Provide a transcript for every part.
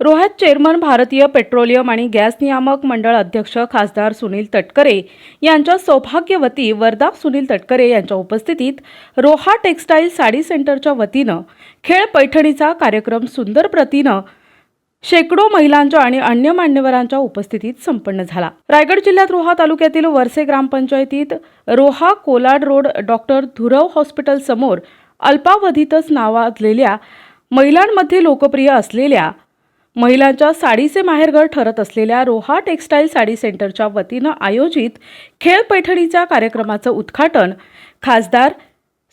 रोहत chairman भारतीय petroleum आणि gas नियामक मंडळ अध्यक्ष खासदार सुनील तटकरे यांच्या सौभाग्यवती वर्धा सुनील तटकरे यांच्या उपस्थितीत रोहा टेक्स्टाईल साडी सेंटरच्या वतीनं खेळ पैठणीचा कार्यक्रम सुंदर प्रतीनं शेकडो महिलांच्या आणि अन्य मान्यवरांच्या उपस्थितीत संपन्न झाला. रायगड जिल्ह्यात रोहा तालुक्यातील वरसे ग्रामपंचायतीत Roha Kolad road doctor Dhurav hospital समोर अल्पावधीतच नावाजलेल्या महिलांमध्ये लोकप्रिय असलेल्या महिलांच्या साडीचे माहेरघर ठरत असलेल्या रोहा टेक्स्टाईल साडी सेंटरच्या वतीनं आयोजित खेळ पैठणीच्या कार्यक्रमाचं उद्घाटन खासदार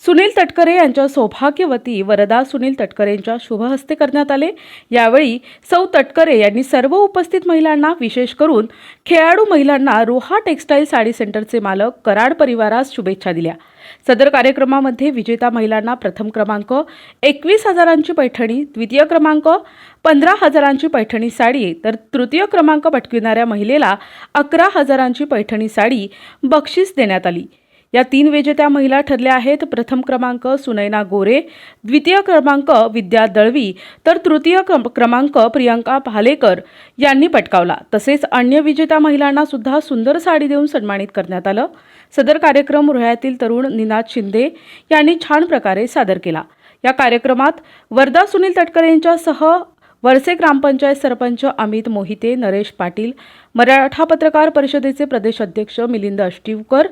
सुनील तटकरे यांच्या सौभाग्यवती वरदा सुनील तटकरेंच्या शुभहस्ते करण्यात आले. यावेळी सौ तटकरे यांनी सर्व उपस्थित महिलांना विशेष करून खेळाडू महिलांना रोहा टेक्स्टाईल साडी सेंटरचे मालक कराड परिवारास शुभेच्छा दिल्या. सदर कार्यक्रमामध्ये विजेता महिलांना प्रथम क्रमांक एकवीस हजारांची पैठणी द्वितीय क्रमांक पंधरा हजारांची पैठणी साडी तर तृतीय क्रमांक पटकविणाऱ्या महिलेला अकरा हजारांची पैठणी साडी बक्षीस देण्यात आली. या तीन विजेत्या महिला ठरल्या आहेत. प्रथम क्रमांक सुनैना गोरे द्वितीय क्रमांक विद्या दळवी तर तृतीय क्रम- क्रमांक प्रियंका भालेकर यांनी पटकावला. तसेच अन्य विजेत्या महिलांना सुद्धा सुंदर साडी देऊन सन्मानित करण्यात आलं. सदर कार्यक्रम रोह्यातील तरुण निनाद शिंदे यांनी छान प्रकारे सादर केला. या कार्यक्रमात वर्धा सुनील तटकरे यांच्यासह वरसे ग्रामपंचायत सरपंच अमित मोहिते नरेश पाटील मराठा पत्रकार परिषदेचे प्रदेश अध्यक्ष मिलिंद अष्टीवकर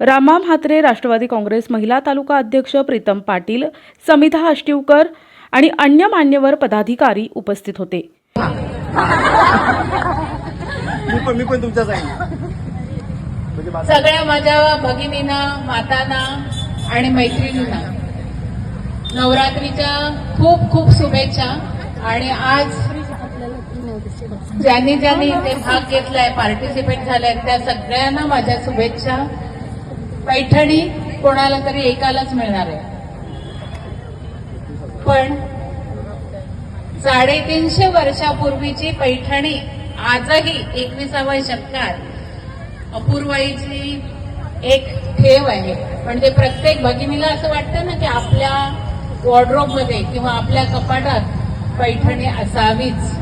रामा म्हात्रे राष्ट्रवादी काँग्रेस महिला तालुका अध्यक्ष प्रीतम पाटील समिधा अष्टीवकर आणि अन्य मान्यवर पदाधिकारी उपस्थित होते. मी पण मी पण तुमच्याच आहे. म्हणजे सगळ्या माझ्या भगिनींना मातांना आणि मैत्रिणींना नवरात्रीच्या खूप खूप शुभेच्छा. आणि आज ज्यांनी ज्यांनी इथे भाग घेतलाय पार्टिसिपेट झालाय त्या सगळ्यांना माझ्या शुभेच्छा. पैठणी कोणाला तरी एकालाच मिळणार आहे. पण साडेतीनशे वर्षापूर्वीची पैठणी आजही एकविसाव्या शतकात अपूर्वाईची एक ठेव आहे. पण ते प्रत्येक भगिनीला असं वाटतं ना की आपल्या वॉर्ड्रोबमध्ये किंवा आपल्या कपाटात पैठणी असावीच.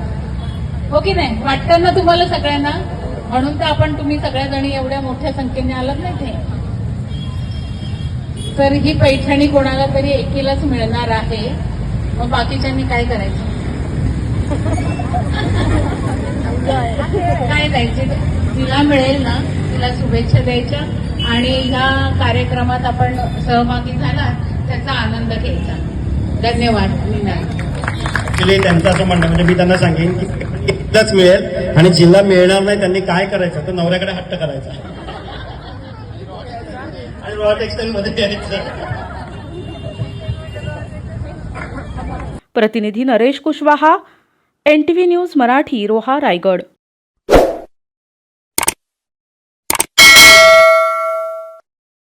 हो की नाही? वाटतं ना तुम्हाला सगळ्यांना? म्हणून तर आपण तुम्ही सगळ्याजणी एवढ्या मोठ्या संख्येने आलात नाही ते. तर ही पैठणी कोणाला तरी एकीलाच मिळणार आहे. मग बाकीच्यांनी काय करायचं? काय द्यायचे? तिला मिळेल ना. तिला शुभेच्छा द्यायच्या. आणि ह्या कार्यक्रमात आपण सहभागी झाला त्याचा आनंद घ्यायचा. धन्यवाद त्यांचं असं म्हणणं म्हणजे मी त्यांना सांगेन की एकदाच मिळेल आणि जिल्हा मिळणार नाही त्यांनी काय करायचं? तर नवऱ्याकडे हट्ट करायचा. आणि रॉ टेक्सटाईल मध्ये यायचं. प्रतिनिधी नरेश कुशवाहा एनटीव्ही न्यूज मराठी रोहा रायगड.